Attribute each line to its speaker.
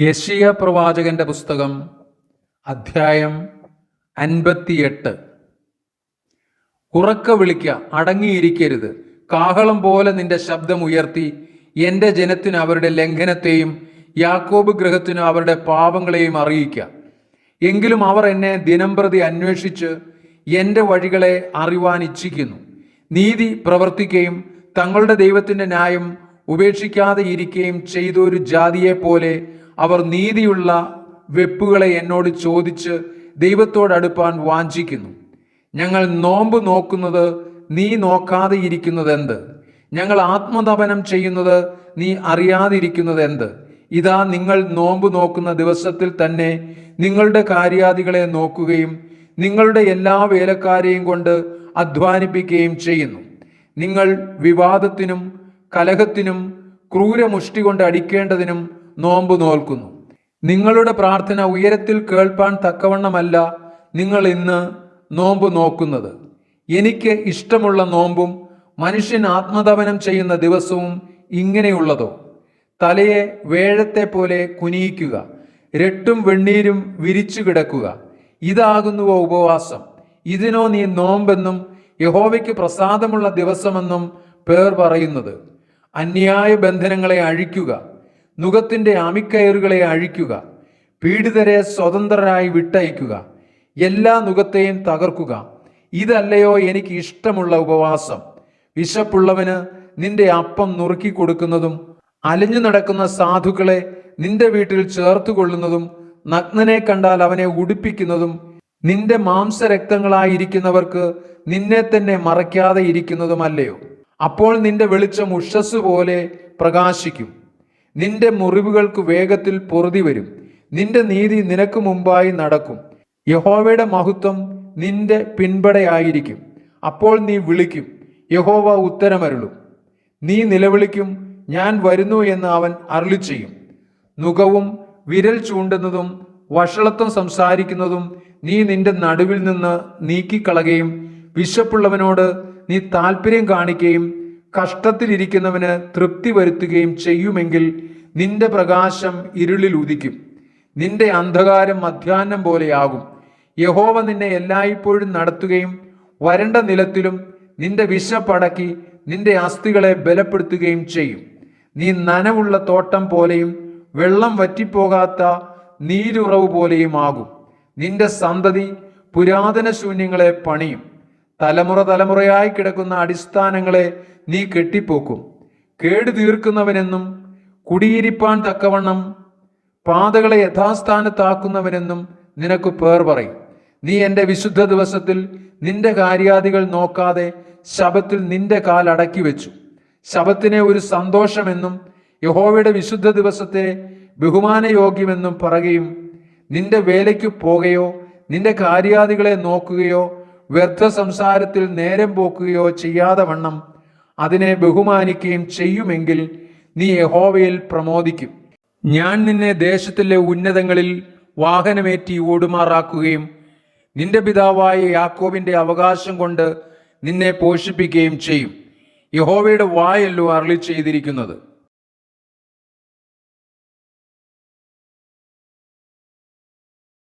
Speaker 1: യഷിയ പ്രവാചകന്റെ പുസ്തകം അധ്യായം അൻപത്തിയെട്ട്. ഉറക്ക വിളിക്ക അടങ്ങിയിരിക്കരുത്. കാഹളം പോലെ നിന്റെ ശബ്ദം ഉയർത്തി എന്റെ ജനത്തിന് അവരുടെ ലംഘനത്തെയും യാക്കോബ് ഗൃഹത്തിന് അവരുടെ പാപങ്ങളെയും അറിയിക്ക. എങ്കിലും അവർ എന്നെ ദിനംപ്രതി അന്വേഷിച്ച് എന്റെ വഴികളെ അറിവാൻ ഇച്ഛിക്കുന്നു. നീതി പ്രവർത്തിക്കുകയും തങ്ങളുടെ ദൈവത്തിന്റെ ന്യായം ഉപേക്ഷിക്കാതെ ഇരിക്കുകയും ചെയ്തൊരു ജാതിയെ പോലെ അവർ നീതിയുള്ള വെപ്പുകളെ എന്നോട് ചോദിച്ച് ദൈവത്തോടടുപ്പാൻ വാഞ്ചിക്കുന്നു. ഞങ്ങൾ നോമ്പ് നോക്കുന്നത് നീ നോക്കാതെ ഇരിക്കുന്നത് എന്ത് ഞങ്ങൾ ആത്മതപനം ചെയ്യുന്നത് നീ അറിയാതിരിക്കുന്നത് എന്ത് ഇതാ നിങ്ങൾ നോമ്പ് നോക്കുന്ന ദിവസത്തിൽ തന്നെ നിങ്ങളുടെ കാര്യാദികളെ നോക്കുകയും നിങ്ങളുടെ എല്ലാ വേലക്കാരെയും കൊണ്ട് അധ്വാനിപ്പിക്കുകയും ചെയ്യുന്നു. നിങ്ങൾ വിവാദത്തിനും കലഹത്തിനും ക്രൂരമുഷ്ടി കൊണ്ട് അടിക്കേണ്ടതിനും നോമ്പ് നോൽക്കുന്നു. നിങ്ങളുടെ പ്രാർത്ഥന ഉയരത്തിൽ കേൾപ്പാൻ തക്കവണ്ണമല്ല നിങ്ങൾ ഇന്ന് നോമ്പ് നോക്കുന്നത്. എനിക്ക് ഇഷ്ടമുള്ള നോമ്പും മനുഷ്യൻ ആത്മതപനം ചെയ്യുന്ന ദിവസവും ഇങ്ങനെയുള്ളതോ. തലയെ വേഴത്തെ പോലെ കുനിയിക്കുക. രട്ടും വെണ്ണീരും വിരിച്ചു കിടക്കുക. ഇതാകുന്നുവോ ഉപവാസം. ഇതിനോ നീ നോമ്പെന്നും യഹോവയ്ക്ക് പ്രസാദമുള്ള ദിവസമെന്നും പേർ പറയുന്നത്. അന്യായ ബന്ധനങ്ങളെ അഴിക്കുക. നുഖത്തിന്റെ അമിക്കയറുകളെ അഴിക്കുക പീഡിതരെ സ്വതന്ത്രരായി വിട്ടയക്കുക എല്ലാ നുഖത്തെയും തകർക്കുക. ഇതല്ലയോ എനിക്ക് ഇഷ്ടമുള്ള ഉപവാസം. വിശപ്പുള്ളവന് നിന്റെ അപ്പം നുറുക്കി കൊടുക്കുന്നതും അലഞ്ഞു നടക്കുന്ന സാധുക്കളെ നിന്റെ വീട്ടിൽ ചേർത്ത് കൊള്ളുന്നതും നഗ്നനെ കണ്ടാൽ അവനെ ഉടുപ്പിക്കുന്നതും നിന്റെ മാംസരക്തങ്ങളായിരിക്കുന്നവർക്ക് നിന്നെ തന്നെ മറയ്ക്കാതെ ഇരിക്കുന്നതുമല്ലയോ? അപ്പോൾ നിന്റെ വെളിച്ചം ഉഷസ് പോലെ പ്രകാശിക്കും. നിന്റെ മുറിവുകൾക്ക് വേഗത്തിൽ പൊറുതി വരും. നിന്റെ നീതി നിനക്ക് മുമ്പായി നടക്കും. യഹോവയുടെ മഹത്വം നിന്റെ പിൻപടയായിരിക്കും. അപ്പോൾ നീ വിളിക്കും. യഹോവ ഉത്തരമരുളും. നീ നിലവിളിക്കും. ഞാൻ വരുന്നു എന്ന് അവൻ അരുളി ചെയ്യും നുകവും വിരൽ ചൂണ്ടുന്നതും വഷളത്വം സംസാരിക്കുന്നതും നീ നിന്റെ നടുവിൽ നിന്ന് നീക്കിക്കളകയും വിശപ്പുള്ളവനോട് നീ താല്പര്യം കാണിക്കുകയും കഷ്ടത്തിലിരിക്കുന്നവന് തൃപ്തി വരുത്തുകയും ചെയ്യുമെങ്കിൽ നിന്റെ പ്രകാശം ഇരുളിൽ ഉദിക്കും. നിന്റെ അന്ധകാരം മധ്യാഹ്നം പോലെയാകും. യഹോവ നിന്നെ എല്ലായ്പ്പോഴും നടത്തുകയും വരണ്ട നിലത്തിലും നിന്റെ വിശപ്പടക്കി നിന്റെ അസ്ഥികളെ ബലപ്പെടുത്തുകയും ചെയ്യും. നീ നനവുള്ള തോട്ടം പോലെയും വെള്ളം വറ്റിപ്പോകാത്ത നീരുറവ് പോലെയും ആകും. നിന്റെ സന്തതി പുരാതന ശൂന്യങ്ങളെ പണിയും. തലമുറ തലമുറയായി കിടക്കുന്ന അടിസ്ഥാനങ്ങളെ നീ കെട്ടിപ്പോക്കും. കേട് തീർക്കുന്നവനെന്നും കുടിയിരിപ്പാൻ തക്കവണ്ണം പാതകളെ യഥാസ്ഥാനത്താക്കുന്നവനെന്നും നിനക്ക് പേർ പറയും. നീ എന്റെ വിശുദ്ധ ദിവസത്തിൽ നിന്റെ കാര്യാദികൾ നോക്കാതെ ശബത്തിൽ നിന്റെ കാൽ അടക്കി വെച്ചു. ശബത്തിനെ ഒരു സന്തോഷമെന്നും യഹോവയുടെ വിശുദ്ധ ദിവസത്തെ ബഹുമാനയോഗ്യമെന്നും പറയുകയും നിന്റെ വേലയ്ക്ക് പോകുകയോ നിന്റെ കാര്യാദികളെ നോക്കുകയോ വ്യർത്ഥ സംസാരത്തിൽ നേരം പോക്കുകയോ ചെയ്യാതെ വണ്ണം അതിനെ ബഹുമാനിക്കുകയും ചെയ്യുമെങ്കിൽ നീ യഹോവയിൽ പ്രമോദിക്കും. ഞാൻ നിന്നെ ദേശത്തിലെ ഉന്നതങ്ങളിൽ വാഹനമേറ്റി ഓടുമാറാക്കുകയും നിന്റെ പിതാവായ യാക്കോബിന്റെ അവകാശം കൊണ്ട് നിന്നെ പോഷിപ്പിക്കുകയും ചെയ്യും. യഹോവയുടെ വായല്ലോ അരളി ചെയ്തിരിക്കുന്നത്